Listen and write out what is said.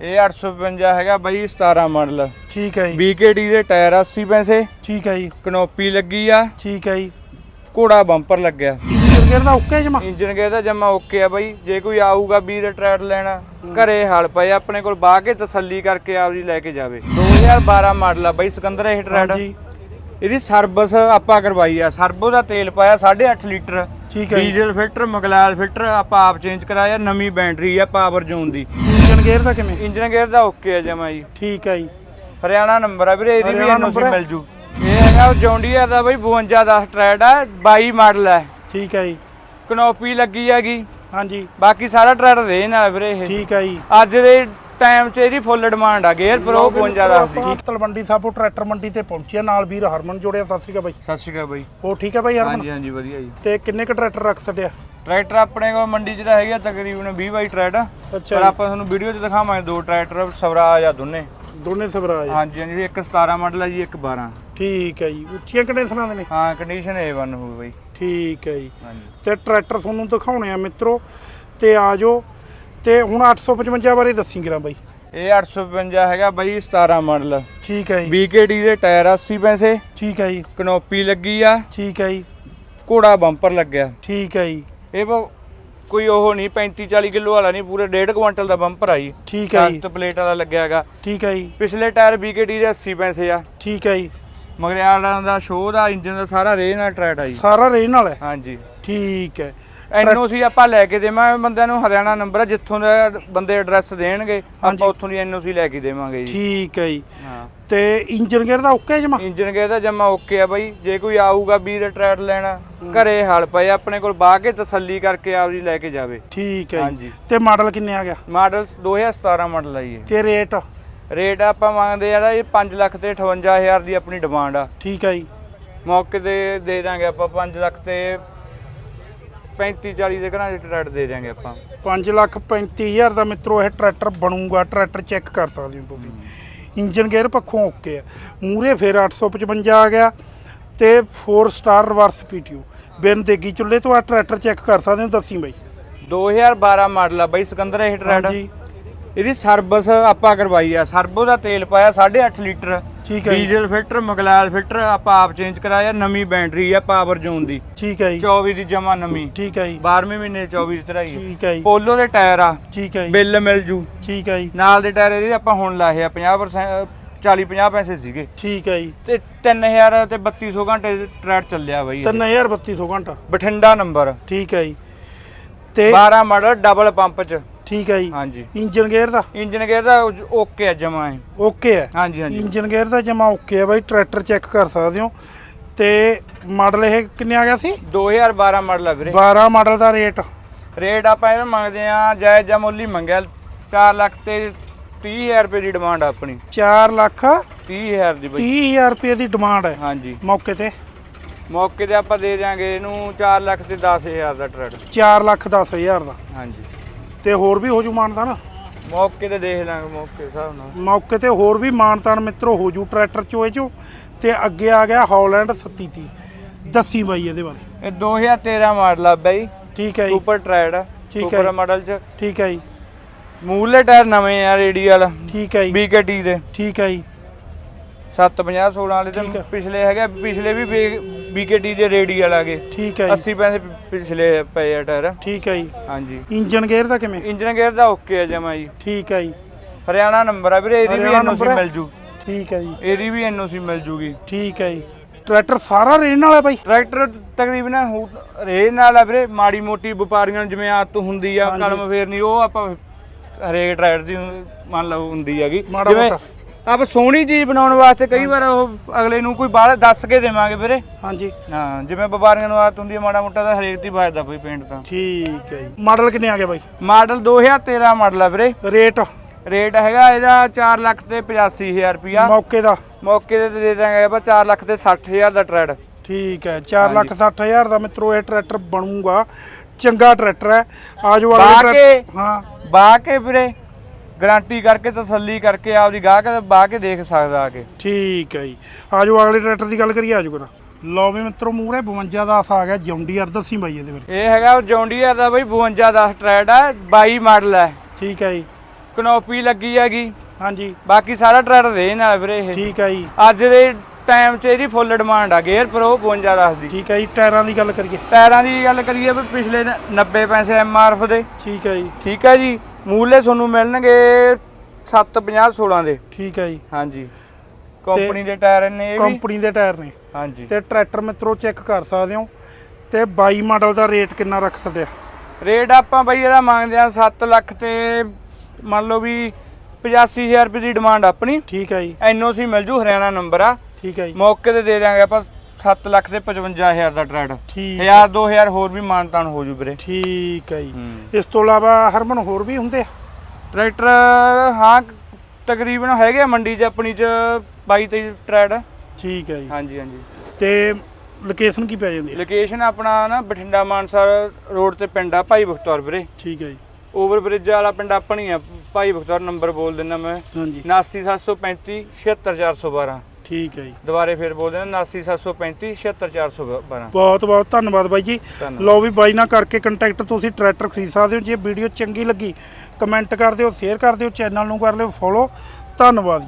ਇਹ 855 ਹੈਗਾ ਬਾਈ 17 ਮਾਡਲ। ਠੀਕ ਹੈ ਜੀ। BKT ਦੇ ਟਾਇਰ 80 ਪੈਸੇ। ਠੀਕ ਹੈ ਜੀ। ਕਨੋਪੀ ਲੱਗੀ ਆ। ਠੀਕ ਹੈ ਜੀ। ਘੋੜਾ ਬੰਪਰ ਲੱਗਿਆ। ਇੰਜਨ ਗੇਅਰ ਦਾ ਓਕੇ ਜਮਾ? ਇੰਜਨ ਗੇਅਰ ਦਾ ਜਮਾ ਓਕੇ ਆ ਬਾਈ। ਜੇ ਕੋਈ ਆਊਗਾ ਵੀਰ ਟਰੈਟ ਲੈਣਾ ਘਰੇ ਹਲ ਪਏ ਆਪਣੇ ਕੋਲ ਬਾਹ ਕੇ ਤਸੱਲੀ ਕਰਕੇ ਲੈ ਕੇ ਜਾਵੇ। 2012 ਮਾਡਲ ਆ ਬਾਈ ਸਿਕੰਦਰ ਇਹ ਟਰੈਟ ਹਾਂਜੀ। ਇਹਦੀ ਸਰਵਿਸ ਆਪਾਂ ਕਰਵਾਈ ਆ। ਸਰਬੋ ਦਾ ਤੇਲ ਪਾਇਆ 8.5 ਲੀਟਰ। ਠੀਕ ਹੈ ਜੀ। ਡੀਜ਼ਲ ਫਿਲਟਰ ਮਗਲਾਲ ਫਿਲਟਰ ਆਪਾਂ ਆਪ ਚੇਂਜ ਕਰਾਇਆ ਨਵੀਂ ਬੈਟਰੀ ਆ ਪਾਵਰ ਜ਼ੋਨ ਦੀ। ਇੰਜਨ ਗੇਅਰ ਦਾ ਕਿਵੇਂ? ਇੰਜਨ ਗੇਅਰ ਦਾ ਓਕੇ ਆ ਜਮਾ ਜੀ। ਠੀਕ ਹੈ ਜੀ। ਹਰਿਆਣਾ ਨੰਬਰ ਆ ਵੀਰੇ ਇਹਦੀ ਵੀ ਹਰਿਆਣਾ ਐਨਓਸੀ number ਹੈ? ਮਿਲ ਜੂ। ਇਹ ਹੈਗਾ ਜੌਂਡੀਆ ਦਾ ਬਈ 52 10 ਟਰੈਡ ਆ 22 ਮਾਡਲ ਹੈ ਠੀਕ ਹੈ ਜੀ। ਕਨੋਪੀ ਲੱਗੀ ਹੈਗੀ। ਹਾਂਜੀ। ਬਾਕੀ ਸਾਰਾ ਟਰੈਡ ਦੇ ਨਾਲ ਵੀਰੇ ਇਹ। ਠੀਕ ਹੈ ਜੀ। ਅੱਜ ਦੇ ਟਾਈਮ 'ਚ ਇਹਦੀ ਫੁੱਲ ਡਿਮਾਂਡ ਆ ਗੇਅਰ ਪ੍ਰੋ 52 10 ਦੀ ਠੀਕ ਤਲਵੰਡੀ ਸਾਬੋ ਟਰੈਕਟਰ ਮੰਡੀ ਤੇ ਪਹੁੰਚਿਆ ਨਾਲ ਵੀਰ ਹਰਮਨ ਜੋੜਿਆ ਸਤਿ ਸ਼੍ਰੀ ਅਕਾਲ ਬਾਈ। ਸਤਿ ਸ਼੍ਰੀ ਅਕਾਲ ਬਾਈ। ਉਹ ਠੀਕ ਹੈ ਬਾਈ ਹਰਮਨ? ਹਾਂਜੀ ਹਾਂਜੀ ਵਧੀਆ ਜੀ। ਤੇ ਕਿੰਨੇ ਕ ਟਰੈਕਟਰ ਰੱਖ ਛੱਡਿਆ? ਟਰੈਕਟਰ ਆਪਣੇ ਕੋਲ ਮੰਡੀ 'ਚ ਤਾਂ ਹੈਗਾ ਤਕਰੀਬਨ 20 ਬਾਈ ਟਰੈਡ। ਅੱਛਾ ਪਰ ਆਪਾਂ ਤੁਹਾਨੂੰ ਵੀਡੀਓ 'ਚ ਦਿਖਾਵਾਂਗੇ ਦੋ ਟਰੈਕਟਰ ਸਵਰਾਜ ਆ ਦੋਨੇ। ਦੋਨੇ ਸਵਰਾਜ। ਹਾਂਜੀ ਹਾਂਜੀ ਇੱਕ 17 ਮਾਡਲ ਹੈ ਜੀ ਇੱਕ 12 ਠੀਕ ਹੈ ਜੀ ਉੱਚੀਆਂ ਕੰਡੀਸ਼ਨਾਂ ਦੇ ਨੇ? ਹਾਂ ਕੰਡੀਸ਼ਨ A1 ਹੋਊ ਬਾਈ। ਠੀਕ ਹੈ ਜੀ। ਤੇ ਟਰੈਕਟਰ ਤੁਹਾਨੂੰ ਦਿਖਾਉਣੇ ਆ ਮਿੱਤਰੋ ਤੇ ਆ ਜਾਓ ਤੇ ਹੁਣ 855 ਬਾਰੇ ਦੱਸੀ ਕਰਾਂ ਬਾਈ। ਇਹ 855 ਹੈਗਾ ਬਾਈ 17 ਮਾਡਲ। ਠੀਕ ਹੈ ਜੀ। BKT ਦੇ ਟਾਇਰ 80 ਪੈਸੇ। ਠੀਕ ਹੈ ਜੀ। ਕਨੋਪੀ ਲੱਗੀ ਆ। ਠੀਕ ਹੈ ਜੀ। ਘੋੜਾ ਬੰਪਰ ਲੱਗਿਆ। ਠੀਕ ਹੈ ਜੀ। ਇਹ ਕੋਈ ਉਹ ਨਹੀਂ 35 40 ਕਿਲੋ ਵਾਲਾ ਨਹੀਂ ਪੂਰੇ 1.5 ਕੁਇੰਟਲ ਦਾ ਬੰਪਰ ਆ ਜੀ। ਠੀਕ ਹੈ ਜੀ। ਪਲੇਟ ਵਾਲਾ ਲੱਗਿਆ ਹੈਗਾ। ਠੀਕ ਹੈ ਜੀ। ਪਿਛਲੇ ਟਾਇਰ BKT ਦੇ 80 ਪੈਸੇ ਆ। ਠੀਕ ਹੈ ਜੀ। ਮਗਰਿਆਲਾਂ ਦਾ ਸ਼ੋਅ ਦਾ ਇੰਜਨ ਦਾ ਸਾਰਾ ਰੇ ਨਾਲ ਟਰੈਟ ਆ ਜੀ। ਸਾਰਾ ਰੇਨ ਨਾਲ ਹੈ। ਹਾਂਜੀ। ਠੀਕ ਹੈ। ਐਨਓਸੀ ਆਪਾਂ ਲੈ ਕੇ ਦੇਵਾਂਗੇ ਬੰਦਿਆਂ ਨੂੰ ਹਰਿਆਣਾ ਨੰਬਰ ਜਿੱਥੋਂ ਦਾ ਬੰਦੇ ਐਡਰੈਸ ਦੇਣਗੇ। ਆਪਾਂ ਉੱਥੋਂ ਦੀ ਐਨਓਸੀ ਲੈ ਕੇ ਦੇਵਾਂਗੇ ਜੀ। ਠੀਕ ਹੈ ਜੀ। ਤੇ ਇੰਜਨ ਗੇਅਰ ਦਾ ਓਕੇ ਜਮਾ? ਇੰਜਨ ਗੇਅਰ ਦਾ ਜਮਾ ਓਕੇ ਆ ਬਾਈ। ਜੇ ਕੋਈ ਆਊਗਾ ਵੀਰ ਟਰੈਟ ਲੈਣਾ ਘਰੇ ਹਲ ਪਏ ਆਪਣੇ ਕੋਲ ਬਾਹ ਕੇ ਤਸੱਲੀ ਕਰਕੇ ਆਪਦੀ ਲੈ ਕੇ ਜਾਵੇ। ਠੀਕ ਹੈ ਜੀ। ਹਾਂਜੀ। ਤੇ ਮਾਡਲ ਕਿੰਨੇ ਆ ਗਿਆ? ਮਾਡਲ 2017 ਮਾਡਲ ਆ ਜੀ। ਤੇ ਰੇਟ ਰੇਟ ਆਪਾਂ ਮੰਗਦੇ ਆ ਇਹ 5 ਲੱਖ ਤੇ 58000 ਦੀ ਆਪਣੀ ਡਿਮਾਂਡ ਆ। ਠੀਕ ਹੈ ਜੀ। ਮੌਕੇ ਤੇ ਦੇ ਦਾਂਗੇ ਆਪਾਂ 5 ਲੱਖ ਤੇ 35 40 ਦੇ ਘਰਾਂ ਦੇ ਟਰੈਟ ਦੇ ਦਾਂਗੇ ਆਪਾਂ। 5 ਲੱਖ 35000 ਦਾ ਮਿੱਤਰੋ ਇਹ ਟਰੈਕਟਰ ਬਣੂਗਾ ਟਰੈਕਟਰ ਚੈੱਕ ਕਰ ਸਕਦੇ ਹੋ ਤੁਸੀਂ। ਇੰਜਨ ਗੇਅਰ ਪੱਖੋਂ ਓਕੇ ਆ। ਮੂਰੇ ਫਿਰ 855 ਆ ਗਿਆ ਤੇ 4 ਸਟਾਰ ਰਿਵਰਸ ਪੀਟੀਓ ਬਿਨ ਦੇਗੀ ਚੁੱਲੇ ਤੋਂ ਆ ਟਰੈਕਟਰ ਚੈੱਕ ਕਰ ਸਕਦੇ ਹੋ ਦੱਸੀ ਬਾਈ। 2012 ਮਾਡਲ ਆ ਬਾਈ ਸਿਕੰਦਰ ਇਹ ਹਾਂਜੀ। ਇਹਦੀ ਸਰਵਿਸ ਆਪਾਂ ਕਰਵਾਈ ਆ। ਸਰਬੋ ਦਾ ਤੇਲ ਪਾਇਆ 8.5 ਲੀਟਰ। ਠੀਕ ਹੈ ਜੀ। ਡੀਜ਼ਲ ਫਿਲਟਰ ਮਗਲਾਲ ਫਿਲਟਰ ਆਪਾਂ ਆਪ ਚੇਂਜ ਕਰਾਇਆ ਨਵੀਂ ਬੈਟਰੀ ਆ ਪਾਵਰ ਜ਼ੋਨ ਦੀ। ਠੀਕ ਹੈ ਜੀ। 24 ਦੀ ਜਮਾ ਨਵੀਂ। ਠੀਕ ਹੈ ਜੀ। 12ਵੇਂ ਮਹੀਨੇ 24 ਦੀ ਤਰਾਈ ਠੀਕ ਹੈ ਜੀ। ਪੋਲੋ ਦੇ ਟਾਇਰ ਆ। ਠੀਕ ਹੈ ਜੀ। ਬਿੱਲ ਮਿਲ ਜੂ। ਠੀਕ ਹੈ ਜੀ। ਨਾਲ ਦੇ ਟਾਇਰ ਇਹਦੇ ਆਪਾਂ ਹੁਣ ਲਾਏ ਆ 50% 40 50 ਪੈਸੇ ਸੀਗੇ। ਠੀਕ ਹੈ ਜੀ। ਤੇ 3000 ਤੇ 3200 ਘੰਟੇ ਟਰੈਕ ਚੱਲਿਆ ਬਾਈ ਇਹ। 3200 ਘੰਟਾ। ਬਠਿੰਡਾ ਨੰਬਰ। ਠੀਕ ਹੈ ਜੀ। ਤੇ 12 ਮਾਡਲ ਡਬਲ ਪੰਪ ਚ। ਠੀਕ ਹੈ ਜੀ। ਹਾਂਜੀ। ਇੰਜਨ ਗੇਅਰ ਦਾ? ਇੰਜਨ ਗੇਅਰ ਦਾ ਓਕੇ ਆ ਜਮਾ ਹੈ ਓਕੇ ਹੈ ਹਾਂਜੀ ਹਾਂਜੀ। ਇੰਜਨ ਗੇਅਰ ਦਾ ਜਮਾ ਓਕੇ ਹੈ ਬਾਈ ਟਰੈਕਟਰ ਚੈੱਕ ਕਰ ਸਕਦੇ ਹੋ। ਤੇ ਮਾਡਲ ਇਹ ਕਿੰਨੇ ਆ ਗਿਆ ਸੀ? 2012 ਮਾਡਲ ਆ ਵੀਰੇ। 12 ਮਾਡਲ ਦਾ ਰੇਟ। ਰੇਟ ਆਪਾਂ ਇਹ ਮੰਗਦੇ ਆ ਜਾਇਜ਼ ਜਾਂ ਮੁੱਲ ਹੀ ਮੰਗਿਆ। 4 ਲੱਖ ਤੇ 30000 ਰੁਪਏ ਦੀ ਡਿਮਾਂਡ ਆ ਆਪਣੀ। 4 ਲੱਖ 30000 ਦੀ ਬਈ। 30000 ਰੁਪਏ ਦੀ ਡਿਮਾਂਡ ਹੈ। ਹਾਂਜੀ। ਮੌਕੇ ਤੇ? ਮੌਕੇ ਤੇ ਆਪਾਂ ਦੇ ਦਿਆਂਗੇ ਇਹਨੂੰ 4 ਲੱਖ ਤੇ 10000 ਦਾ ਟਰੈਕ 4 ਲੱਖ 10000 ਦਾ। ਹਾਂਜੀ। ਤੇ ਹੋਰ ਵੀ ਹੋ ਜੂ ਮਾਨਤਾਨ? ਮੌਕੇ ਤੇ ਦੇਖ ਲਾਂਗੇ ਮੌਕੇ ਦੇ ਹਿਸਾਬ ਨਾਲ। ਮੌਕੇ ਤੇ ਹੋਰ ਵੀ ਮਾਨਤਾਨ ਮਿੱਤਰੋ ਹੋ ਜੂ ਟਰੈਕਟਰ ਚੋਏ ਚੋ ਤੇ ਅੱਗੇ ਆ ਗਿਆ ਹੌਲੈਂਡ 3730 ਦੱਸੀ ਬਾਈ ਇਹਦੇ ਬਾਰੇ। ਇਹ 2013 ਮਾਡਲ ਆ ਬਾਈ। ਠੀਕ ਹੈ ਜੀ। ਸੁਪਰ ਟਰੈਡ ਠੀਕ ਹੈ ਸੁਪਰ। ਮਾਡਲ ਚ। ਠੀਕ ਹੈ ਜੀ। ਮੂਲੇ ਟਾਇਰ ਨਵੇਂ ਆ ਰੇਡੀਅਲ। ਠੀਕ ਹੈ ਜੀ। BKT ਦੇ। ਠੀਕ ਹੈ ਜੀ। 750 16 ਵਾਲੇ ਠੀਕ ਤੇ। ਪਿਛਲੇ ਹੈਗੇ ਪਿਛਲੇ ਵੀ BKT ਦੇ ਰੇਡੀਅਲ ਆ ਗਏ ਠੀਕ ਹੈ ਜੀ। 80 ਪੈਸੇ ਪਿਛਲੇ ਪਏ ਆ ਟਾਇਰ। ਠੀਕ ਹੈ ਜੀ। ਹਾਂਜੀ। ਇੰਜਨ ਗੇਅਰ ਦਾ ਕਿਵੇਂ? ਇੰਜਨ ਗੇਅਰ ਦਾ ਓਕੇ ਆ ਜਮਾ ਜੀ। ਠੀਕ ਹੈ ਜੀ। ਹਰਿਆਣਾ ਨੰਬਰ ਆ ਵੀਰੇ ਇਹਦੀ ਵੀ ਹਰਿਆਣਾ ਐਨਓਸੀ number ਹੈ? ਮਿਲ ਜੂ। ਠੀਕ ਹੈ ਜੀ। ਇਹਦੀ ਵੀ ਐਨਓਸੀ ਮਿਲ ਜੂਗੀ। ਠੀਕ ਹੈ ਜੀ। ਟਰੈਕਟਰ ਸਾਰਾ ਰੇਨ ਵਾਲਾ ਬਾਈ? ਟਰੈਕਟਰ ਤਕਰੀਬਨ ਹੂ- ਰੇ ਨਾਲ ਆ ਵੀਰੇ ਮਾੜੀ ਮੋਟੀ ਵਪਾਰੀਆਂ ਨੂੰ ਜਿਵੇਂ ਆਦਤ ਹੁੰਦੀ ਆ ਹਾਂਜੀ। ਕਲਮ ਫੇਰਨੀ ਉਹ ਆਪਾਂ ਹਰੇਕ ਟਰੈਕਟਰ ਦੀ ਮੰਨ ਲਓ ਹੁੰਦੀ ਹੈਗੀ। ਮਾੜਾ ਜਿਵੇਂ ਮੋਟਾ। ਆਪਾਂ ਸੋਹਣੀ ਚੀਜ਼ ਬਣਾਉਣ ਵਾਸਤੇ ਕਈ ਵਾਰ ਉਹ ਅਗਲੇ ਨੂੰ ਕੋਈ ਬਾਹਰ ਦੱਸ ਕੇ ਦੇਵਾਂਗੇ ਵੀਰੇ। ਹਾਂਜੀ। ਹਾਂ ਜਿਵੇਂ ਵਪਾਰੀਆਂ ਨੂੰ ਆਦਤ ਹੁੰਦੀ ਹੈ ਮਾੜਾ ਮੋਟਾ ਤਾਂ ਹਰੇਕ ਦੀ ਬਾਜਦਾ ਕੋਈ ਪੇਂਟ ਤਾਂ। ਠੀਕ ਹੈ ਜੀ। ਮਾਡਲ ਕਿੰਨੇ ਆ ਗਿਆ ਬਾਈ? ਮਾਡਲ 2013 ਮਾਡਲ ਆ ਵੀਰੇ। ਰੇਟ? ਰੇਟ ਹੈਗਾ ਇਹਦਾ 4 ਲੱਖ ਤੇ 85000 ਰੁਪਿਆ ਮੌਕੇ ਦਾ? ਮੌਕੇ ਤੇ ਦੇ ਦਾਂਗੇ ਆਪਾਂ 4 ਲੱਖ ਤੇ 60000 ਦਾ ਟਰੈਡ ਠੀਕ ਹੈ 4 ਲੱਖ 60 ਹਜ਼ਾਰ ਦਾ ਮਿੱਤਰੋ ਇਹ ਟਰੈਕਟਰ ਬਣੂਗਾ। ਚੰਗਾ ਟਰੈਕਟਰ ਹੈ। ਆਜੋ ਟਰੈਕਟਰ ਕੇ ਹਾਂ। ਕੇ ਵੀਰੇ। ਗਾਰੰਟੀ ਕਰਕੇ ਤਸੱਲੀ ਕਰਕੇ ਆਪਦੀ ਗਾਹਕ ਬਾਹ ਕੇ ਦੇਖ ਸਕਦਾ ਆ ਕੇ। ਠੀਕ ਹੈ ਜੀ। ਆਜੋ ਅਗਲੇ ਟਰੈਕਟਰ ਦੀ ਗੱਲ ਕਰੀਏ ਆਜੋ ਕਰਾ। ਲਓ ਵੀ ਮਿੱਤਰੋ ਮੂਰੇ 52 ਦਾ ਆ ਗਿਆ ਜੌਂਡੀਅਰ ਦੱਸੀ ਬਾਈ ਇਹਦੇ ਬਾਰੇ ਇਹ ਹੈਗਾ ਜੌਂਡੀਅਰ ਦਾ ਬਈ 52 10 ਟਰੈਡ ਆ 22 ਮਾਡਲ ਹੈ ਠੀਕ ਹੈ ਜੀ। ਕਨੋਪੀ ਲੱਗੀ ਹੈਗੀ। ਹਾਂਜੀ। ਬਾਕੀ ਸਾਰਾ ਟਰੈਕਟਰ ਦੇ ਨਾਲ ਵੀਰੇ ਇਹ। ਠੀਕ ਹੈ ਜੀ। ਅੱਜ ਦੇ ਟਾਈਮ 'ਚ ਇਹਦੀ ਫੁੱਲ ਡਿਮਾਂਡ ਆ ਗੇਅਰ ਪ੍ਰੋ 52 ਦੱਸਦੀ ਠੀਕ ਹੈ ਜੀ ਟਾਇਰਾਂ ਦੀ ਗੱਲ ਕਰੀਏ। ਟਾਇਰਾਂ ਦੀ ਗੱਲ ਕਰੀਏ ਵੀ ਪਿਛਲੇ ਨ- 90 ਪੈਸੇ ਐਮਆਰਐਫ ਦੇ। ਠੀਕ ਹੈ ਜੀ। ਠੀਕ ਹੈ ਜੀ ਮੂਲੇ ਤੁਹਾਨੂੰ ਮਿਲਣਗੇ 750 16 ਦੇ। ਠੀਕ ਹੈ ਜੀ। ਹਾਂਜੀ। ਕੰਪਨੀ ਦੇ ਟਾਇਰ ਨੇ ਇਹ ਵੀ। ਕੰਪਨੀ ਦੇ ਟਾਇਰ ਨੇ। ਹਾਂਜੀ। ਤੇ ਟਰੈਕਟਰ ਮਿੱਤਰੋ ਚੈੱਕ ਕਰ ਸਕਦੇ ਹੋ। ਤੇ 22 ਮਾਡਲ ਦਾ ਰੇਟ ਕਿੰਨਾ ਰੱਖ ਸਕਦੇ ਆ? ਰੇਟ ਆਪਾਂ ਬਈ ਇਹਦਾ ਮੰਗਦੇ ਆ 7 ਲੱਖ ਤੇ ਮੰਨ ਲਓ ਵੀ 85000 ਰੁਪਏ ਦੀ ਡਿਮਾਂਡ ਆਪਣੀ। ਠੀਕ ਹੈ ਜੀ। ਐਨਓਸੀ ਮਿਲ ਜੂ ਹਰਿਆਣਾ ਨੰਬਰ ਆ। ਠੀਕ ਹੈ ਜੀ। ਮੌਕੇ ਤੇ ਦੇ ਦਿਆਂਗੇ ਆਪਾਂ 7 ਲੱਖ ਤੇ 55000 ਦਾ ਟਰੈਡ। ਠੀਕ। 1000 2000 ਹੋਰ ਵੀ ਮਾਨਤਾਨ ਹੋ ਜੂ ਵੀਰੇ। ਠੀਕ ਹੈ ਜੀ। ਇਸ ਤੋਂ ਇਲਾਵਾ ਹਰਮਨ ਹੋਰ ਵੀ ਹੁੰਦੇ ਆ? ਟਰੈਕਟਰ ਹਾਂ ਤਕਰੀਬਨ ਹੈਗੇ ਮੰਡੀ 'ਚ ਆਪਣੀ 'ਚ 22 23 ਟਰੈਡ। ਠੀਕ ਹੈ ਜੀ। ਹਾਂਜੀ ਹਾਂਜੀ। ਤੇ ਲੋਕੇਸ਼ਨ ਕੀ ਪੈ ਜਾਂਦੀ ਹੈ ਲੋਕੇਸ਼ਨ ਆਪਣਾ ਨਾ ਬਠਿੰਡਾ ਮਾਨਸਾ ਰੋਡ ਤੇ ਪਿੰਡ ਆ ਭਾਈ ਬਖਤੌਰ ਵੀਰੇ। ਠੀਕ ਹੈ ਜੀ। ਓਵਰ ਬ੍ਰਿਜ ਵਾਲਾ ਪਿੰਡ ਆਪਣੀ ਆ ਭਾਈ ਬਖਤੌਰ ਨੰਬਰ ਬੋਲ ਦਿੰਦਾ ਮੈਂ। ਹਾਂਜੀ। 79735 76412 ਠੀਕ ਹੈ ਜੀ। ਦੁਬਾਰੇ ਫੇਰ ਬੋਲ ਦਿੰਦਾ 79735 76412 ਬਹੁਤ ਬਹੁਤ ਧੰਨਵਾਦ ਬਾਈ ਜੀ। ਧੰਨਵਾਦ। ਲਓ ਵੀ ਬਾਈ ਨਾਲ ਕਰਕੇ ਕੰਟੈਕਟ ਤੁਸੀਂ ਟਰੈਕਟਰ ਖਰੀਦ ਸਕਦੇ ਹੋ। ਜੇ ਵੀਡੀਓ ਚੰਗੀ ਲੱਗੀ ਕਮੈਂਟ ਕਰ ਦਿਓ ਸ਼ੇਅਰ ਕਰ ਦਿਓ ਚੈਨਲ ਨੂੰ ਕਰ ਲਿਓ ਫੋਲੋ ਧੰਨਵਾਦ ਜੀ।